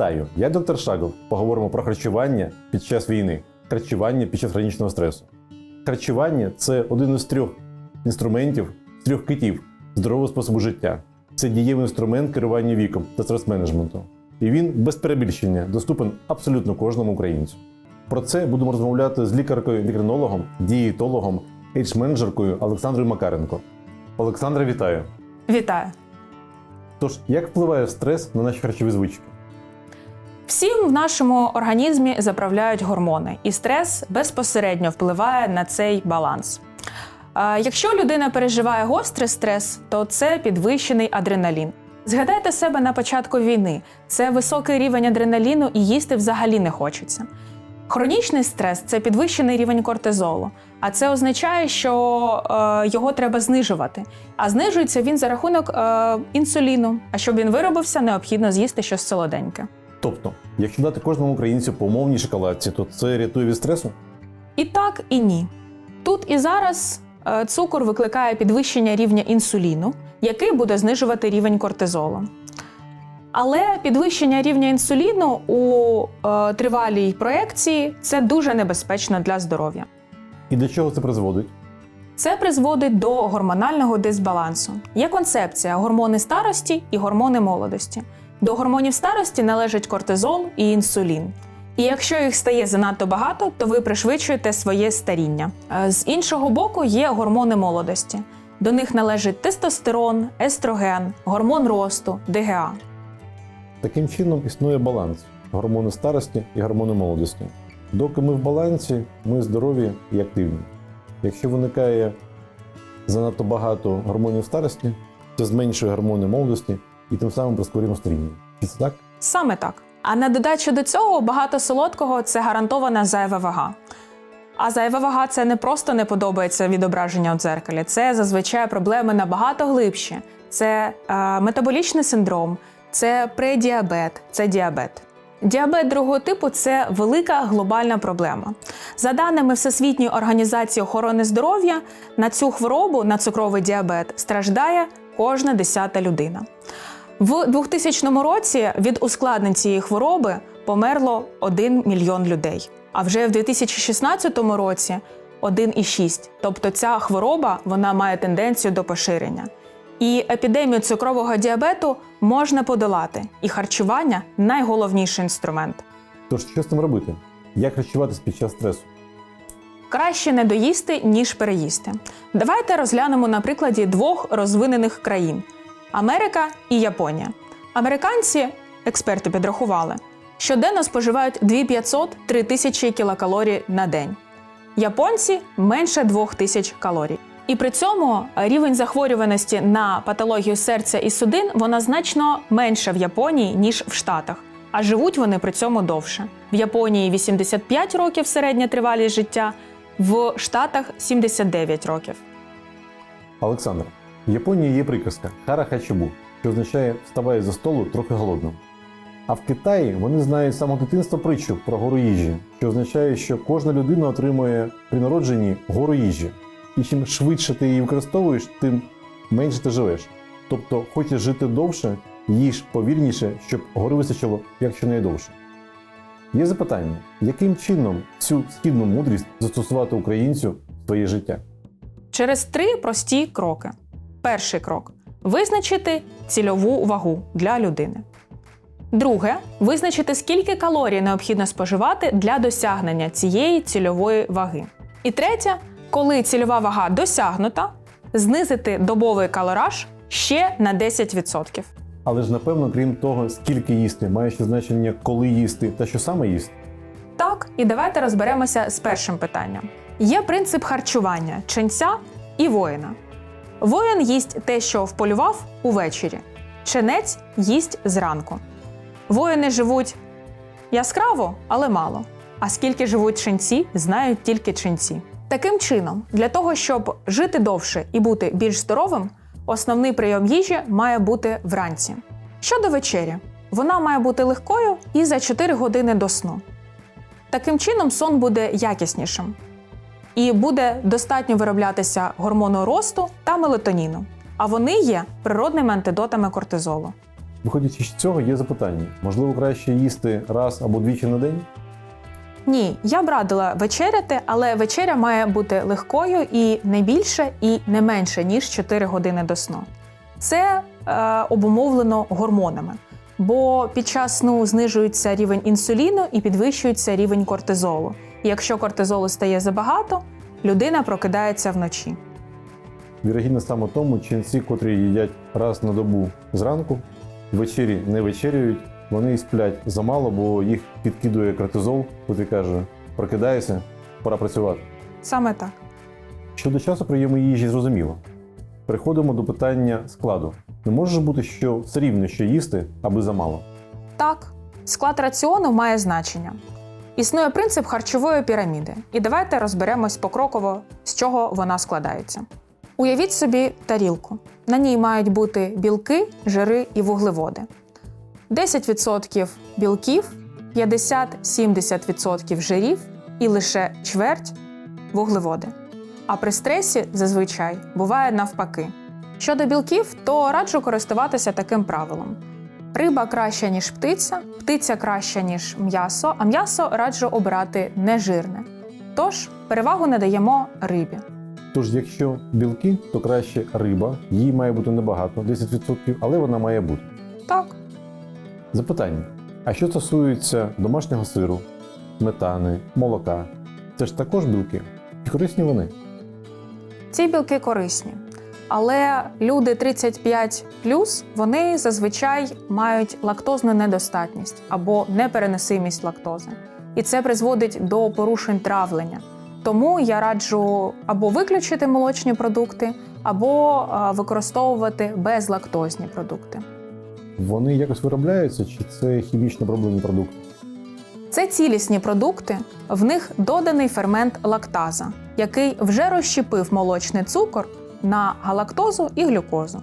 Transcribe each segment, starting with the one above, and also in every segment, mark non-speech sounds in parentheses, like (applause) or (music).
Вітаю! Я доктор Шагов. Поговоримо про харчування під час війни, харчування під час хронічного стресу. Харчування це один із трьох інструментів, трьох китів здорового способу життя. Це дієвий інструмент керування віком та стрес-менеджменту. І він без перебільшення доступен абсолютно кожному українцю. Про це будемо розмовляти з лікаркою-ендокринологом, дієтологом, ейдж-менеджеркою Олександрою Макаренко. Олександра, вітаю! Вітаю! Тож, як впливає стрес на наші харчові звички? Всім в нашому організмі заправляють гормони, і стрес безпосередньо впливає на цей баланс. Якщо людина переживає гострий стрес, то це підвищений адреналін. Згадайте себе на початку війни: це високий рівень адреналіну і їсти взагалі не хочеться. Хронічний стрес це підвищений рівень кортизолу, а це означає, що е, його треба знижувати. А знижується він за рахунок е, інсуліну. А щоб він виробився, необхідно з'їсти щось солоденьке. Тобто, якщо дати кожному українцю по умовній шоколадці, то це рятує від стресу? І так, і ні. Тут і зараз е, цукор викликає підвищення рівня інсуліну, який буде знижувати рівень кортизолу. Але підвищення рівня інсуліну у е, тривалій проекції це дуже небезпечно для здоров'я. І до чого це призводить? Це призводить до гормонального дисбалансу. Є концепція гормони старості і гормони молодості. До гормонів старості належать кортизол і інсулін. І якщо їх стає занадто багато, то ви пришвидшуєте своє старіння. Е, З іншого боку, є гормони молодості. До них належить тестостерон, естроген, гормон росту, ДГА. Таким чином існує баланс гормони старості і гормони молодості. Доки ми в балансі, ми здорові і активні. Якщо виникає занадто багато гормонів старості, це зменшує гормони молодості і тим самим прискорюємо старіння. Це так? Саме так. А на додачу до цього багато солодкого це гарантована зайва вага. А зайва вага це не просто не подобається відображення у дзеркалі, це зазвичай проблеми набагато глибші. Це е, метаболічний синдром, це предіабет, це діабет. Діабет другого типу це велика глобальна проблема. За даними Всесвітньої організації охорони здоров'я, на цю хворобу, на цукровий діабет, страждає кожна десята людина. В 2000 році від ускладнень цієї хвороби померло 1 мільйон людей. А вже в 2016 році 1,6. Тобто ця хвороба вона має тенденцію до поширення. І епідемію цукрового діабету можна подолати, і харчування найголовніший інструмент. Тож що з цим робити? Як харчуватись під час стресу? Краще не доїсти, ніж переїсти. Давайте розглянемо на прикладі двох розвинених країн Америка і Японія. Американці, експерти підрахували, щоденно споживають 2500-3000 тисячі кілокалорій на день. Японці менше 2000 калорій. І при цьому рівень захворюваності на патологію серця і судин вона значно менша в Японії, ніж в Штатах. А живуть вони при цьому довше. В Японії 85 років середня тривалість життя, в Штатах 79 років. Олександр, в Японії є приказка хара хачабу, що означає вставай за столу трохи голодним. А в Китаї вони знають з самого дитинства притчу про гору їжі, що означає, що кожна людина отримує при народженні гору їжі. І чим швидше ти її використовуєш, тим менше ти живеш. Тобто, хочеш жити довше, їж повільніше, щоб гори вистачило якщо найдовше. Є запитання, яким чином цю східну мудрість застосувати українцю в своє життя? Через три прості кроки. Перший крок визначити цільову вагу для людини. Друге визначити, скільки калорій необхідно споживати для досягнення цієї цільової ваги. І третє, коли цільова вага досягнута, знизити добовий калораж ще на 10%. Але ж напевно, крім того, скільки їсти, має ще значення, коли їсти та що саме їсти. Так, і давайте розберемося з першим питанням. Є принцип харчування ченця і воїна. Воїн їсть те, що вполював увечері, ченець їсть зранку. Воїни живуть яскраво, але мало. А скільки живуть ченці, знають тільки ченці. Таким чином, для того, щоб жити довше і бути більш здоровим, основний прийом їжі має бути вранці. Щодо вечері, вона має бути легкою і за 4 години до сну. Таким чином, сон буде якіснішим і буде достатньо вироблятися гормону росту та мелатоніну, а вони є природними антидотами кортизолу. Виходячи з цього, є запитання: можливо, краще їсти раз або двічі на день? Ні, я б радила вечеряти, але вечеря має бути легкою і не більше, і не менше, ніж 4 години до сну. Це е, обумовлено гормонами, бо під час сну знижується рівень інсуліну і підвищується рівень кортизолу. І якщо кортизолу стає забагато, людина прокидається вночі. Вірогідно саме тому ченці, котрі їдять раз на добу зранку, ввечері не вечерюють, вони і сплять замало, бо їх підкидує кортизол, котрий каже: прокидайся, пора працювати. Саме так. Щодо часу прийому їжі зрозуміло. Переходимо до питання складу. Не може бути, що все рівно що їсти, аби замало. Так, склад раціону має значення. Існує принцип харчової піраміди, і давайте розберемось покроково, з чого вона складається. Уявіть собі тарілку. На ній мають бути білки, жири і вуглеводи. 10% білків, 50-70% жирів і лише чверть вуглеводи. А при стресі зазвичай буває навпаки. Щодо білків, то раджу користуватися таким правилом: Риба краща, ніж птиця, птиця краща, ніж м'ясо, а м'ясо раджу обирати нежирне. Тож перевагу надаємо рибі. Тож, якщо білки, то краще риба, її має бути небагато, 10%, але вона має бути. Так, Запитання: а що стосується домашнього сиру, сметани, молока? Це ж також білки? Чи корисні вони? ці білки корисні. Але люди 35 вони зазвичай мають лактозну недостатність або непереносимість лактози. І це призводить до порушень травлення. Тому я раджу або виключити молочні продукти, або використовувати безлактозні продукти. Вони якось виробляються, чи це хімічно оброблені продукти? Це цілісні продукти, в них доданий фермент лактаза, який вже розщепив молочний цукор на галактозу і глюкозу.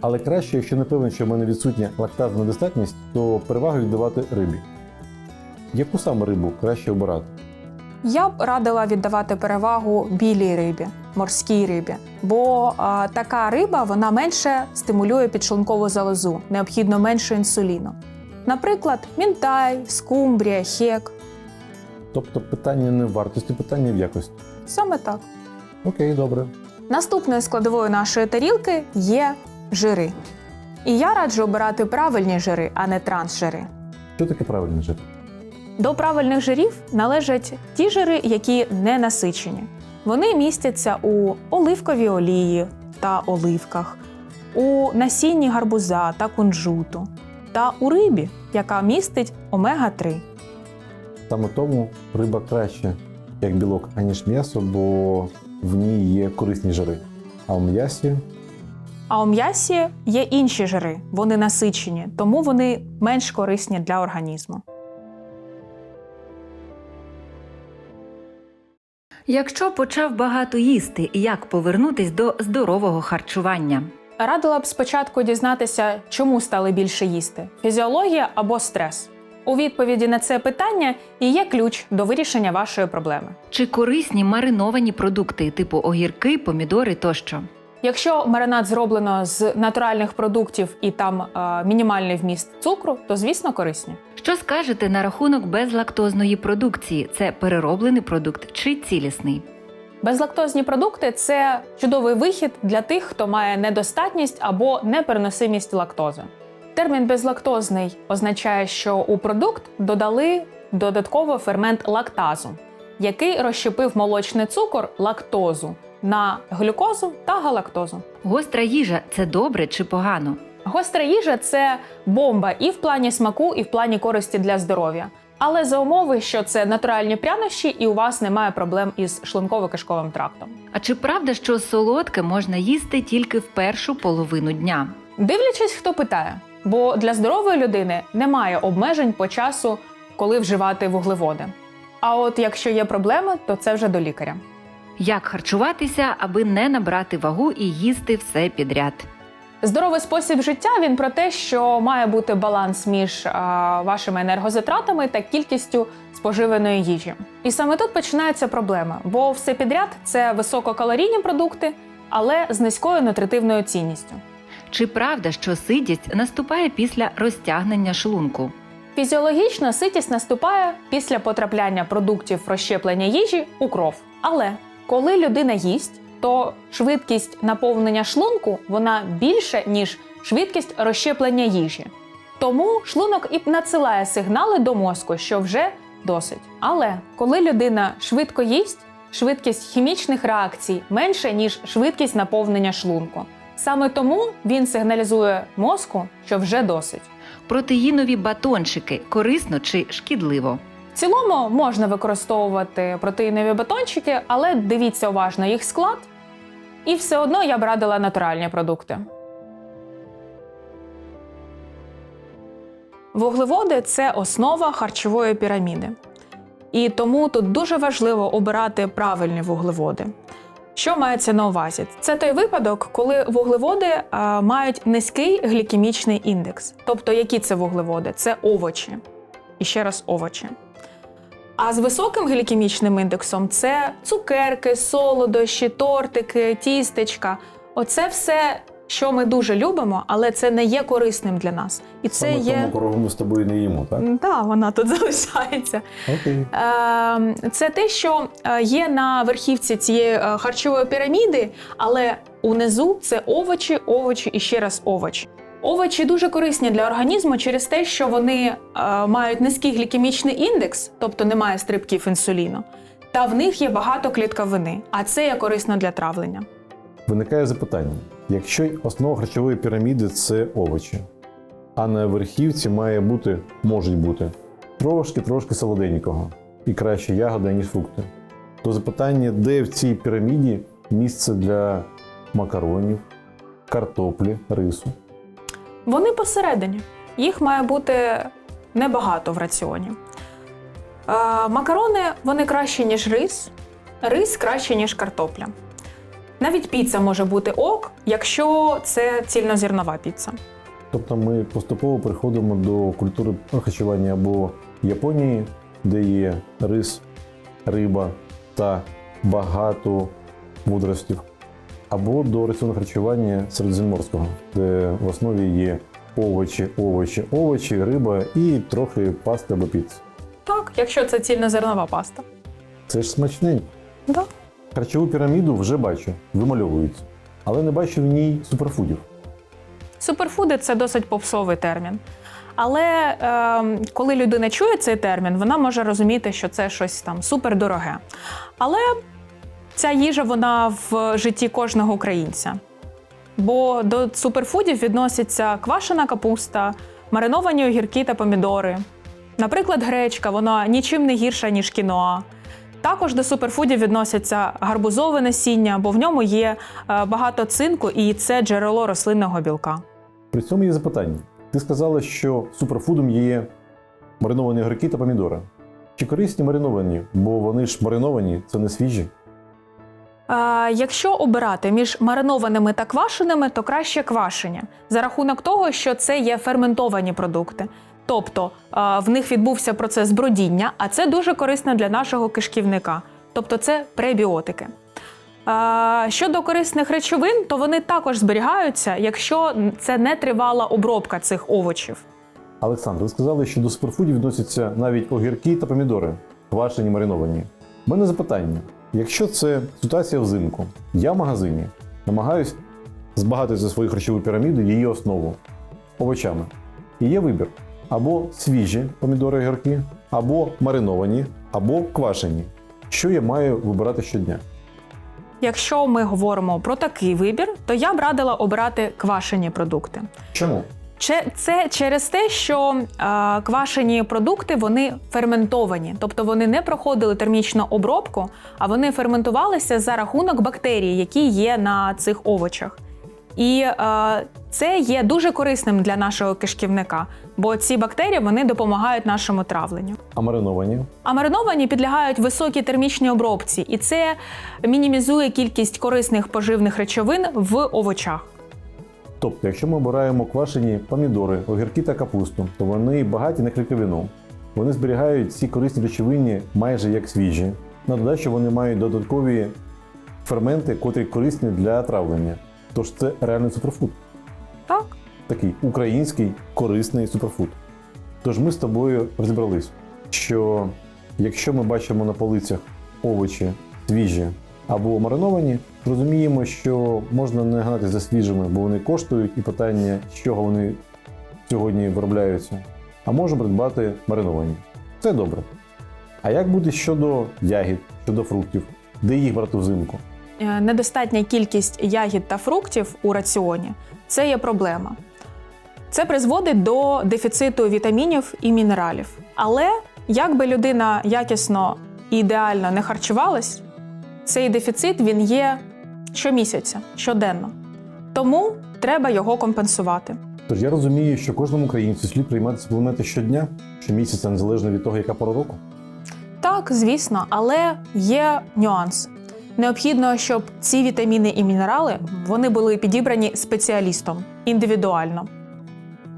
Але краще, якщо не певен, що в мене відсутня лактазна недостатність, то перевагу віддавати рибі. Яку саме рибу краще обирати? Я б радила віддавати перевагу білій рибі, морській рибі, бо а, така риба вона менше стимулює підшлункову залозу, необхідно менше інсуліну. Наприклад, мінтай, скумбрія, хек. Тобто питання не в вартості, питання в якості. Саме так. Окей, добре. Наступною складовою нашої тарілки є жири. І я раджу обирати правильні жири, а не трансжири. Що таке правильне жити? До правильних жирів належать ті жири, які не насичені. Вони містяться у оливковій олії та оливках, у насінні гарбуза та кунжуту, та у рибі, яка містить омега-3. Саме тому риба краще як білок, аніж м'ясо, бо в ній є корисні жири. А в м'ясі А у м'ясі є інші жири, вони насичені, тому вони менш корисні для організму. Якщо почав багато їсти, як повернутись до здорового харчування? Радила б спочатку дізнатися, чому стали більше їсти: фізіологія або стрес. У відповіді на це питання і є ключ до вирішення вашої проблеми. Чи корисні мариновані продукти, типу огірки, помідори тощо? Якщо маринад зроблено з натуральних продуктів і там е, мінімальний вміст цукру, то звісно корисні. Що скажете на рахунок безлактозної продукції? Це перероблений продукт чи цілісний? Безлактозні продукти це чудовий вихід для тих, хто має недостатність або непереносимість лактози. Термін безлактозний означає, що у продукт додали додатково фермент лактазу, який розщепив молочний цукор лактозу на глюкозу та галактозу. Гостра їжа це добре чи погано? Гостра їжа це бомба і в плані смаку, і в плані користі для здоров'я. Але за умови, що це натуральні прянощі, і у вас немає проблем із шлунково-кишковим трактом. А чи правда, що солодке можна їсти тільки в першу половину дня? Дивлячись, хто питає, бо для здорової людини немає обмежень по часу, коли вживати вуглеводи. А от якщо є проблеми, то це вже до лікаря. Як харчуватися, аби не набрати вагу і їсти все підряд? Здоровий спосіб життя він про те, що має бути баланс між а, вашими енергозатратами та кількістю споживаної їжі. І саме тут починається проблема, бо все підряд це висококалорійні продукти, але з низькою нутритивною цінністю. Чи правда, що сидість наступає після розтягнення шлунку? Фізіологічно ситість наступає після потрапляння продуктів розщеплення їжі у кров. Але коли людина їсть, то швидкість наповнення шлунку вона більша, ніж швидкість розщеплення їжі. Тому шлунок і надсилає сигнали до мозку, що вже досить. Але коли людина швидко їсть, швидкість хімічних реакцій менша, ніж швидкість наповнення шлунку. Саме тому він сигналізує мозку, що вже досить. Протеїнові батончики корисно чи шкідливо? В цілому можна використовувати протеїнові батончики, але дивіться уважно їх склад. І все одно я б радила натуральні продукти. Вуглеводи це основа харчової піраміди. І тому тут дуже важливо обирати правильні вуглеводи. Що мається на увазі? Це той випадок, коли вуглеводи а, мають низький глікемічний індекс. Тобто, які це вуглеводи? Це овочі. І ще раз овочі. А з високим глікемічним індексом це цукерки, солодощі, тортики, тістечка. Оце все, що ми дуже любимо, але це не є корисним для нас. І це Саме є. тому корову ми з тобою не їмо, так? Так, вона тут (laughs) залишається. Окей. Е, Це те, що е, є на верхівці цієї е, харчової піраміди, але унизу це овочі, овочі і ще раз овочі. Овочі дуже корисні для організму через те, що вони е, мають низький глікемічний індекс, тобто немає стрибків інсуліну, та в них є багато клітковини, а це є корисно для травлення. Виникає запитання: якщо основа харчової піраміди це овочі, а на верхівці має бути, можуть бути трошки-трошки солоденького і краще ягоди, ніж фрукти, то запитання, де в цій піраміді місце для макаронів, картоплі, рису. Вони посередині. Їх має бути небагато в раціоні. Е, макарони вони краще, ніж рис, рис краще, ніж картопля. Навіть піца може бути ок, якщо це цільнозернова піца. Тобто ми поступово приходимо до культури харчування або Японії, де є рис, риба та багато мудростів, або до раціону харчування середземноморського, де в основі є овочі, овочі, овочі, риба і трохи пасти або піц. Так, якщо це цільнозернова паста. Це ж смачненько. Да. Харчову піраміду вже бачу, вимальовується, але не бачу в ній суперфудів. Суперфуди це досить попсовий термін. Але е, коли людина чує цей термін, вона може розуміти, що це щось там супердороге. Але ця їжа вона в житті кожного українця. Бо до суперфудів відносяться квашена капуста, мариновані огірки та помідори. Наприклад, гречка, вона нічим не гірша, ніж кіноа. Також до суперфудів відносяться гарбузове насіння, бо в ньому є е, багато цинку і це джерело рослинного білка. При цьому є запитання. Ти сказала, що суперфудом є мариновані огірки та помідори. Чи корисні мариновані? Бо вони ж мариновані, це не свіжі. Е, якщо обирати між маринованими та квашеними, то краще квашення за рахунок того, що це є ферментовані продукти. Тобто в них відбувся процес бродіння, а це дуже корисно для нашого кишківника. Тобто це пребіотики. Щодо корисних речовин, то вони також зберігаються, якщо це не тривала обробка цих овочів. Олександр, ви сказали, що до суперфудів відносяться навіть огірки та помідори, квашені, мариновані. У мене запитання: якщо це ситуація взимку, я в магазині намагаюсь збагатити за свою харчову піраміду її основу овочами. І є вибір: або свіжі помідори огірки, або мариновані, або квашені. Що я маю вибирати щодня? Якщо ми говоримо про такий вибір, то я б радила обирати квашені продукти. Чому? Це через те, що е, квашені продукти вони ферментовані, тобто вони не проходили термічну обробку, а вони ферментувалися за рахунок бактерій, які є на цих овочах. І е, це є дуже корисним для нашого кишківника, бо ці бактерії вони допомагають нашому травленню. А мариновані? А мариновані підлягають високій термічній обробці, і це мінімізує кількість корисних поживних речовин в овочах. Тобто, якщо ми обираємо квашені помідори, огірки та капусту, то вони багаті на клітковину. Вони зберігають ці корисні речовини майже як свіжі. На додачу вони мають додаткові ферменти, котрі корисні для травлення. Тож це реальний суперфуд. Так. такий український корисний суперфуд. Тож ми з тобою розібрались, що якщо ми бачимо на полицях овочі свіжі або мариновані, розуміємо, що можна не гнати за свіжими, бо вони коштують, і питання, з чого вони сьогодні виробляються, а можемо придбати мариновані. Це добре. А як буде щодо ягід, щодо фруктів, де їх брати взимку? Е, Недостатня кількість ягід та фруктів у раціоні це є проблема. Це призводить до дефіциту вітамінів і мінералів. Але як би людина якісно і ідеально не харчувалась, цей дефіцит він є щомісяця, щоденно. Тому треба його компенсувати. Тож я розумію, що кожному українцю слід приймати суплементи щодня, щомісяця, незалежно від того, яка пора року. Так, звісно, але є нюанс. Необхідно, щоб ці вітаміни і мінерали вони були підібрані спеціалістом індивідуально.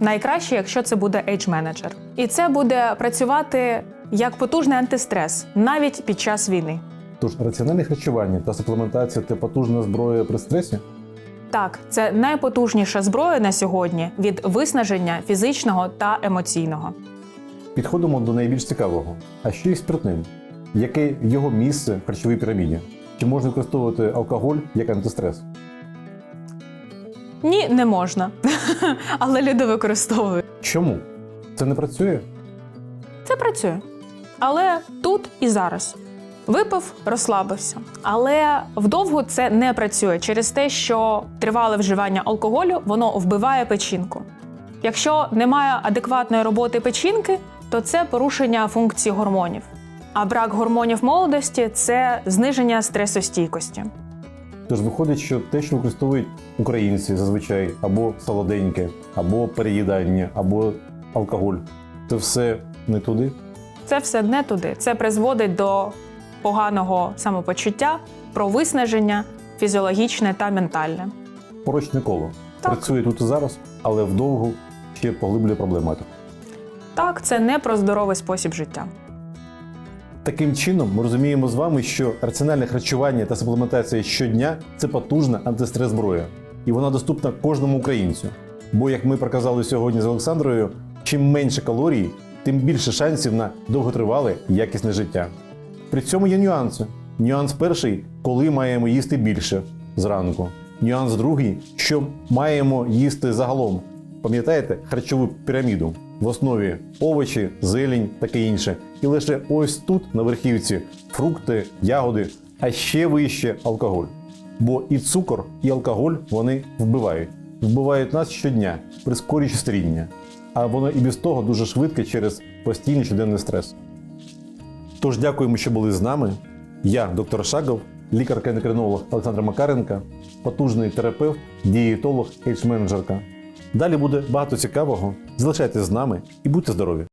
Найкраще, якщо це буде ейдж-менеджер. І це буде працювати як потужний антистрес навіть під час війни. Тож раціональне харчування та суплементація це потужна зброя при стресі. Так, це найпотужніша зброя на сьогодні від виснаження фізичного та емоційного. Підходимо до найбільш цікавого. А що із спиртним? Яке його місце в харчовій піраміді? Чи можна використовувати алкоголь як антистрес? Ні, не можна. (laughs) Але люди використовують. Чому? Це не працює? Це працює. Але тут і зараз. Випив, розслабився. Але вдовго це не працює через те, що тривале вживання алкоголю воно вбиває печінку. Якщо немає адекватної роботи печінки, то це порушення функції гормонів. А брак гормонів молодості це зниження стресостійкості. Тож виходить, що те, що використовують українці зазвичай або солоденьке, або переїдання, або алкоголь, це все не туди. Це все не туди. Це призводить до поганого самопочуття, про виснаження фізіологічне та ментальне. Порочне коло. Так. Працює тут і зараз, але вдовгу ще поглиблює проблематику. Так, це не про здоровий спосіб життя. Таким чином, ми розуміємо з вами, що раціональне харчування та суплементація щодня це потужна антистрес зброя, і вона доступна кожному українцю. Бо, як ми проказали сьогодні з Олександрою, чим менше калорій, тим більше шансів на довготривале якісне життя. При цьому є нюанси. Нюанс перший, коли маємо їсти більше зранку. Нюанс другий, що маємо їсти загалом. Пам'ятаєте харчову піраміду? В основі овочі, зелень, таке інше. І лише ось тут, на верхівці, фрукти, ягоди, а ще вище алкоголь. Бо і цукор, і алкоголь вони вбивають. Вбивають нас щодня, прискорюючи старіння. А воно і без того дуже швидко через постійний щоденний стрес. Тож дякуємо, що були з нами. Я, доктор Шагов, лікарка-ендокринолог Олександра Макаренка, потужний терапевт, дієтолог, ейдж-менеджерка. Далі буде багато цікавого. Залишайтесь з нами і будьте здорові!